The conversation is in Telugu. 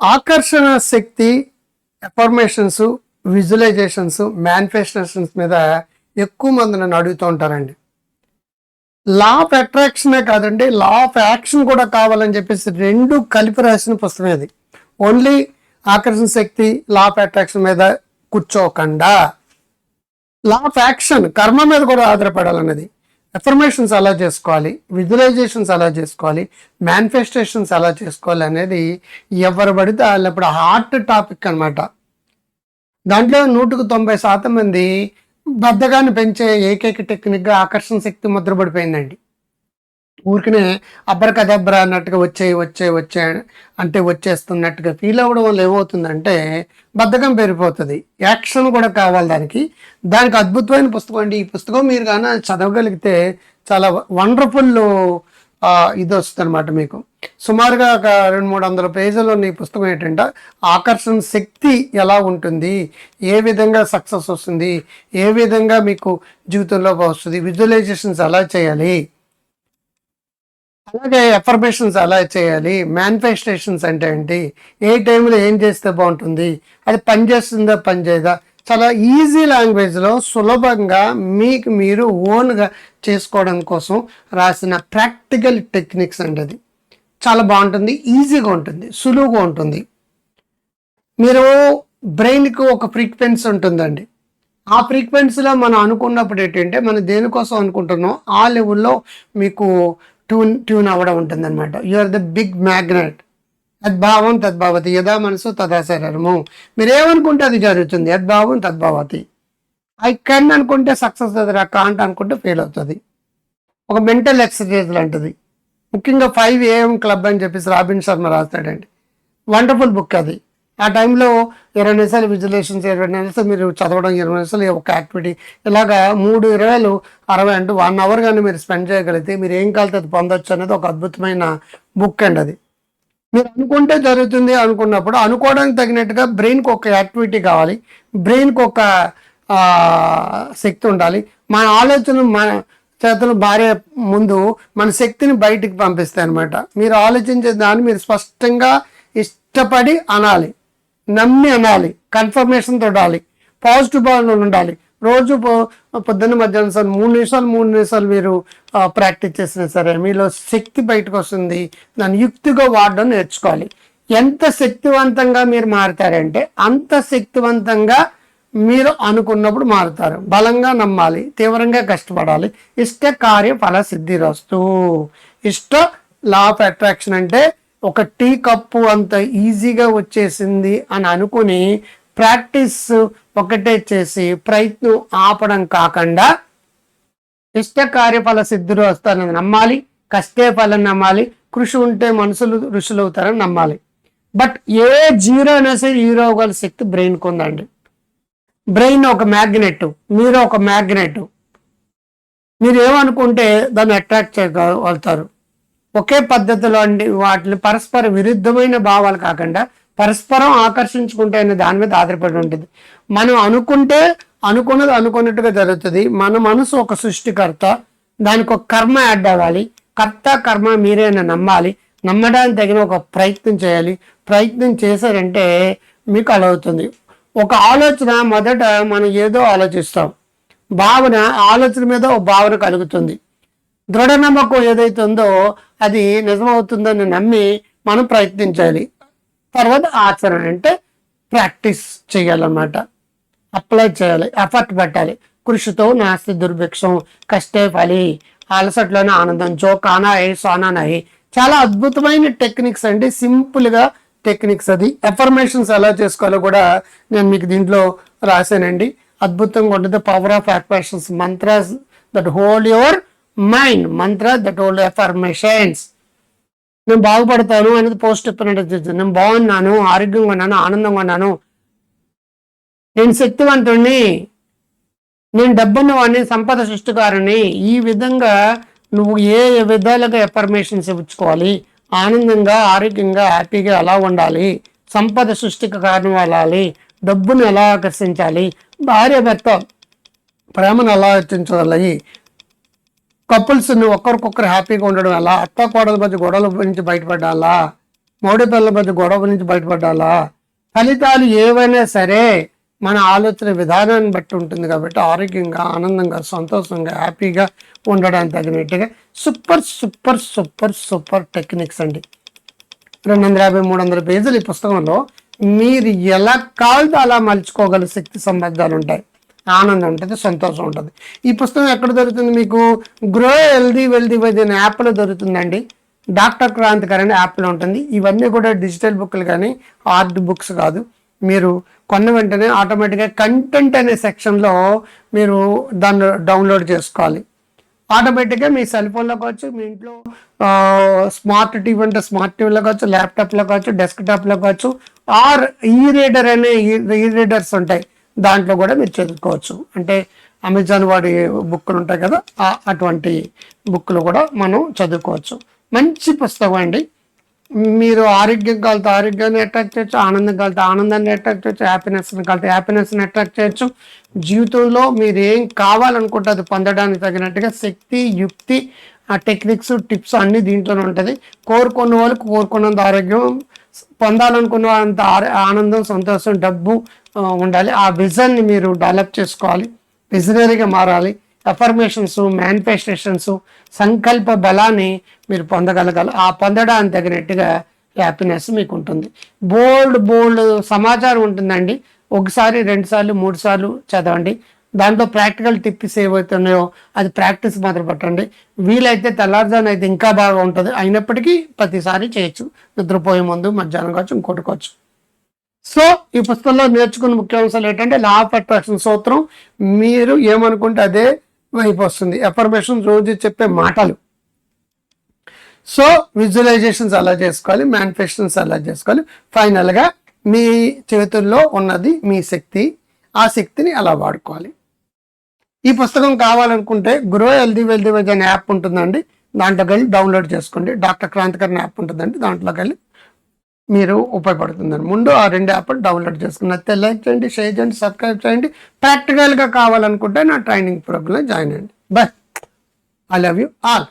ఆకర్షణ శక్తి ఎఫర్మేషన్స్ విజువలైజేషన్స్ మేనిఫెస్టేషన్స్ మీద ఎక్కువ మంది నన్ను అడుగుతూ ఉంటారండి. లా ఆఫ్ అట్రాక్షనే కాదండి లా ఆఫ్ యాక్షన్ కూడా కావాలని చెప్పేసి రెండు కలిపి రాసిన పుస్తకం ఇది ఓన్లీ ఆకర్షణ శక్తి లా ఆఫ్ అట్రాక్షన్ మీద కూర్చోకుండా. లా ఆఫ్ యాక్షన్ కర్మ మీద కూడా ఆధారపడాలన్నది. ఎఫర్మేషన్స్ ఎలా చేసుకోవాలి. విజువలైజేషన్స్ ఎలా చేసుకోవాలి. మేనిఫెస్టేషన్స్ ఎలా చేసుకోవాలి అనేది ఎవరు పడితే వాళ్ళప్పుడు హార్ట్ టాపిక్ అన్నమాట. దాంట్లో నూటికి తొంభై శాతం మంది బద్దగాన్ని పెంచే ఏకైక టెక్నిక్గా ఆకర్షణ శక్తి ముద్రపడిపోయిందండి. ఊరికనే అబ్బరకదబ్బర అన్నట్టుగా వచ్చాయి వచ్చాయి వచ్చే అంటే వచ్చేస్తున్నట్టుగా ఫీల్ అవ్వడం వల్ల ఏమవుతుందంటే బద్ధకం పెరిగిపోతుంది. యాక్షన్ కూడా కావాలి దానికి. దానికి అద్భుతమైన పుస్తకం అండి. ఈ పుస్తకం మీరు కానీ చదవగలిగితే చాలా వండర్ఫుల్ ఇది వస్తుంది అనమాట మీకు. సుమారుగా ఒక రెండు మూడు వందల పేజీలో ఈ పుస్తకం ఏంటంటే ఆకర్షణ శక్తి ఎలా ఉంటుంది? ఏ విధంగా సక్సెస్ వస్తుంది? ఏ విధంగా మీకు జీవితంలో వస్తుంది? విజువలైజేషన్స్ ఎలా చేయాలి? అలాగే ఎఫర్మేషన్స్ అలా చేయాలి. మేనిఫెస్టేషన్స్ అంటే ఏంటి? ఏ టైంలో ఏం చేస్తే బాగుంటుంది? అది పనిచేస్తుందా పనిచేయదా చాలా ఈజీ లాంగ్వేజ్లో సులభంగా మీకు మీరు ఓన్గా చేసుకోవడం కోసం రాసిన ప్రాక్టికల్ టెక్నిక్స్ అండి అది. చాలా బాగుంటుంది ఈజీగా ఉంటుంది సులువుగా ఉంటుంది. మీరు బ్రెయిన్కి ఒక ఫ్రీక్వెన్సీ ఉంటుందండి. ఆ ఫ్రీక్వెన్సీలో మనం అనుకున్నప్పుడు ఏంటంటే మనం దేనికోసం అనుకుంటున్నాం ఆ లెవెల్లో మీకు ట్యూన్ ట్యూన్ అవ్వడం ఉంటుంది అనమాట you are the big magnet తద్భావం తద్భావతి. యథా మనసు తథా శరీరము. మీరేమనుకుంటే అది జరుగుతుంది? యద్భావం తద్భావతి. ఐ కెన్ అనుకుంటే సక్సెస్ అవుతుంది. కాంట్ అనుకుంటే ఫెయిల్ అవుతుంది. ఒక మెంటల్ ఎక్సర్సైజ్ లాంటిది. ముఖ్యంగా ఫైవ్ ఏఎం క్లబ్ అని చెప్పేసి రాబిన్ శర్మ రాస్తాడండి. వండర్ఫుల్ బుక్ అది. ఆ టైంలో ఇరవై నిమిషాలు విజులేషన్స్ ఇరవై నిమిషాలు మీరు చదవడం ఇరవై నిమిషాలు ఒక యాక్టివిటీ ఇలాగా మూడు ఇరవైలు అరవై అంటే వన్ అవర్ కానీ మీరు స్పెండ్ చేయగలిగితే మీరు ఏం కలితే అది పొందొచ్చు అనేది ఒక అద్భుతమైన బుక్ అండి అది. మీరు అనుకుంటే జరుగుతుంది అనుకున్నప్పుడు అనుకోవడానికి తగినట్టుగా బ్రెయిన్కి ఒక యాక్టివిటీ కావాలి. బ్రెయిన్కి ఒక శక్తి ఉండాలి. మన ఆలోచన మన చేతులు భార్య ముందు మన శక్తిని బయటికి పంపిస్తాయి అనమాట మీరు ఆలోచించే దాన్ని మీరు స్పష్టంగా ఇష్టపడి అనాలి. నమ్మి అనాలి కన్ఫర్మేషన్ తోడాలి పాజిటివ్ భావన ఉండాలి. రోజు పొద్దున్న మధ్యాహ్నం సార్ మూడు నిమిషాలు మూడు నిమిషాలు మీరు ప్రాక్టీస్ చేసినా సరే మీలో శక్తి బయటకు వస్తుంది. దాన్ని యుక్తిగా వాడడం నేర్చుకోవాలి. ఎంత శక్తివంతంగా మీరు మారుతారంటే అంత శక్తివంతంగా మీరు అనుకున్నప్పుడు మారుతారు. బలంగా నమ్మాలి తీవ్రంగా కష్టపడాలి. ఇష్ట కార్య ఫల సిద్ధి రస్తు. ఇష్ట లా ఆఫ్ అట్రాక్షన్ అంటే ఒక టీ కప్పు అంత ఈజీగా వచ్చేసింది అని అనుకుని ప్రాక్టీస్ ఒకటే చేసి ప్రయత్నం ఆపడం కాకుండా ఇష్ట కార్యఫల సిద్ధులు వస్తారని నమ్మాలి కష్టే ఫలం నమ్మాలి కృషి ఉంటే మనుషులు ఋషులు అవుతారని నమ్మాలి. బట్ ఏ జీరో అయినా సరే హీరో అవ్వగల శక్తి బ్రెయిన్కి ఉందండి. బ్రెయిన్ ఒక మ్యాగ్నెట్ మీరు ఒక మ్యాగ్నెట్. మీరు ఏమనుకుంటే దాన్ని అట్రాక్ట్ చేయగలుగుతారు ఒకే పద్ధతిలో అండి వాటిని పరస్పర విరుద్ధమైన భావాలు కాకుండా పరస్పరం ఆకర్షించుకుంటే అనే దాని మీద ఆధారపడి ఉంటుంది. మనం అనుకుంటే అనుకున్నది అనుకున్నట్టుగా జరుగుతుంది. మన మనసు ఒక సృష్టికర్త దానికి ఒక కర్మ యాడ్ అవ్వాలి. కర్త కర్మ మీరేనా నమ్మాలి. నమ్మడానికి తగిన ఒక ప్రయత్నం చేయాలి. ప్రయత్నం చేశారంటే మీకు అలవుతుంది ఒక ఆలోచన మొదట మనం ఏదో ఆలోచిస్తాం. భావన ఆలోచన మీద ఒక భావన కలుగుతుంది. దృఢ నమ్మకం ఏదైతే ఉందో అది నిజమవుతుందని నమ్మి మనం ప్రయత్నించాలి. తర్వాత ఆచరణ అంటే ప్రాక్టీస్ చేయాలన్నమాట. అప్లై చేయాలి ఎఫర్ట్ పెట్టాలి. కృషితో నాస్తి దుర్భిక్షం కష్టే ఫలి అలసట్లోనే ఆనందం జో కానా ఏ చాలా అద్భుతమైన టెక్నిక్స్ అండి. సింపుల్గా టెక్నిక్స్ అది. ఎఫర్మేషన్స్ ఎలా చేసుకోవాలో కూడా నేను మీకు దీంట్లో రాశానండి. అద్భుతంగా ఉంటుంది. Power of affirmations mantras that hold your mind mantra that old affirmations నేను బాగుపడతాను అనేది పోస్ట్ చెప్పినట్టు నేను బాగున్నాను ఆరోగ్యంగా ఉన్నాను ఆనందంగా ఉన్నాను. నేను శక్తివంతుణ్ణి నేను డబ్బున్న వాడిని సంపద సృష్టికారుని ఈ విధంగా నువ్వు ఏ విధాలుగా ఎఫర్మేషన్స్ ఇచ్చుకోవాలి ఆనందంగా ఆరోగ్యంగా హ్యాపీగా ఎలా ఉండాలి? సంపద సృష్టికి కారణం వెళ్ళాలి? డబ్బును ఎలా ఆకర్షించాలి? భార్య భర్త ప్రేమను ఎలా ఆకర్షించాలి? కపుల్స్ ఒకరికొకరు హ్యాపీగా ఉండడం ఎలా? అత్త కోడల మధ్య గొడవల నుంచి బయటపడాలా మౌడి పిల్లల మధ్య గొడవ నుంచి బయటపడాలా ఫలితాలు ఏవైనా సరే మన ఆలోచన విధానాన్ని బట్టి ఉంటుంది కాబట్టి ఆరోగ్యంగా ఆనందంగా సంతోషంగా హ్యాపీగా ఉండడానికి తగినట్టుగా super super super super techniques అండి. రెండు వందల యాభై మూడు వందల పేజీలు ఈ పుస్తకంలో మీరు ఎలా కావాలితే అలా మలుచుకోగల శక్తి సంబంధాలు ఉంటాయి? ఆనందం ఉంటుంది సంతోషం ఉంటుంది. ఈ పుస్తకం ఎక్కడ దొరుకుతుంది మీకు? గ్రో హెల్దీ వెల్దీ వైద్య అనే యాప్లో దొరుకుతుందండి. డాక్టర్ క్రాంతికర్ అనే యాప్లో ఉంటుంది. ఇవన్నీ కూడా డిజిటల్ బుక్లు కానీ హార్డ్ బుక్స్ కాదు. మీరు కొన్న వెంటనే ఆటోమేటిక్గా కంటెంట్ అనే సెక్షన్లో మీరు దాన్ని డౌన్లోడ్ చేసుకోవాలి. ఆటోమేటిక్గా మీ సెల్ ఫోన్లో కావచ్చు మీ ఇంట్లో స్మార్ట్ టీవీ అంటే స్మార్ట్ టీవీలో కావచ్చు ల్యాప్టాప్లో కావచ్చు డెస్క్టాప్లో కావచ్చు ఆర్ ఈ రీడర్ అనే e-, ఈ రీడర్స్ ఉంటాయి. దాంట్లో కూడా మీరు చదువుకోవచ్చు. అంటే అమెజాన్ వాడి బుక్లు ఉంటాయి కదా ఆ- అటువంటి బుక్లు కూడా మనం చదువుకోవచ్చు. మంచి పుస్తకం అండి. మీరు ఆరోగ్యం కలితే ఆరోగ్యాన్ని అట్రాక్ట్ చేయొచ్చు ఆనందం కలితే ఆనందాన్ని అట్రాక్ట్ చేయొచ్చు హ్యాపీనెస్ని కలితే హ్యాపీనెస్ని అట్రాక్ట్ చేయొచ్చు. జీవితంలో మీరు ఏం కావాలనుకుంటే అది పొందడానికి తగినట్టుగా శక్తి యుక్తి ఆ టెక్నిక్స్ టిప్స్ అన్నీ దీంట్లోనే ఉంటుంది. కోరుకున్న వాళ్ళకి కోరుకున్నంత ఆరోగ్యం పొందాలనుకున్న అంత ఆనందం సంతోషం డబ్బు ఉండాలి. ఆ విజన్ని మీరు డెవలప్ చేసుకోవాలి. విజనరీగా మారాలి. ఎఫర్మేషన్స్ మేనిఫెస్టేషన్స్ సంకల్ప బలాన్ని మీరు పొందగలగాలి. ఆ పొందడానికి తగినట్టుగా హ్యాపీనెస్ మీకు ఉంటుంది బోల్డ్ బోల్డ్ సమాచారం ఉంటుందండి. ఒకసారి రెండు సార్లు మూడు సార్లు చదవండి. దాంట్లో ప్రాక్టికల్ టిప్స్ ఏవైతున్నాయో అది ప్రాక్టీస్ మాత్రం పెట్టండి. వీలైతే తెల్లారుజామున అయితే ఇంకా బాగా ఉంటుంది. అయినప్పటికీ ప్రతిసారి చేయొచ్చు. నిద్రపోయే ముందు మధ్యాహ్నం కావచ్చు ఇంకోటి కావచ్చు. సో ఈ పుస్తకంలో నేర్చుకున్న ముఖ్యాంశాలు ఏంటంటే లా ఆఫ్ అట్రాక్షన్ సూత్రం మీరు ఏమనుకుంటే అదే వైపు వస్తుంది. ఎఫర్మేషన్ రోజు చెప్పే మాటలు. సో విజువలైజేషన్స్ అలా చేసుకోవాలి మేనిఫెస్టేషన్స్ అలా చేసుకోవాలి. ఫైనల్గా మీ చేతుల్లో ఉన్నది మీ శక్తి ఆ శక్తిని అలా వాడుకోవాలి. ఈ పుస్తకం కావాలనుకుంటే గ్రో హెల్దీ వెల్దీ వెజ్ అనే యాప్ ఉంటుందండి. దాంట్లోకి వెళ్ళి డౌన్లోడ్ చేసుకోండి. డాక్టర్ క్రాంతికర్ యాప్ ఉంటుందండి. దాంట్లోకి వెళ్ళి మీరు ఉపయోగపడుతుందండి. ముందు ఆ రెండు యాప్లు డౌన్లోడ్ చేసుకుని నచ్చితే లైక్ చేయండి షేర్ చేయండి సబ్స్క్రైబ్ చేయండి. ప్రాక్టికల్గా కావాలనుకుంటే నా ట్రైనింగ్ ప్రోగ్రామ్లో జాయిన్ అయ్యండి. Bye I love you all.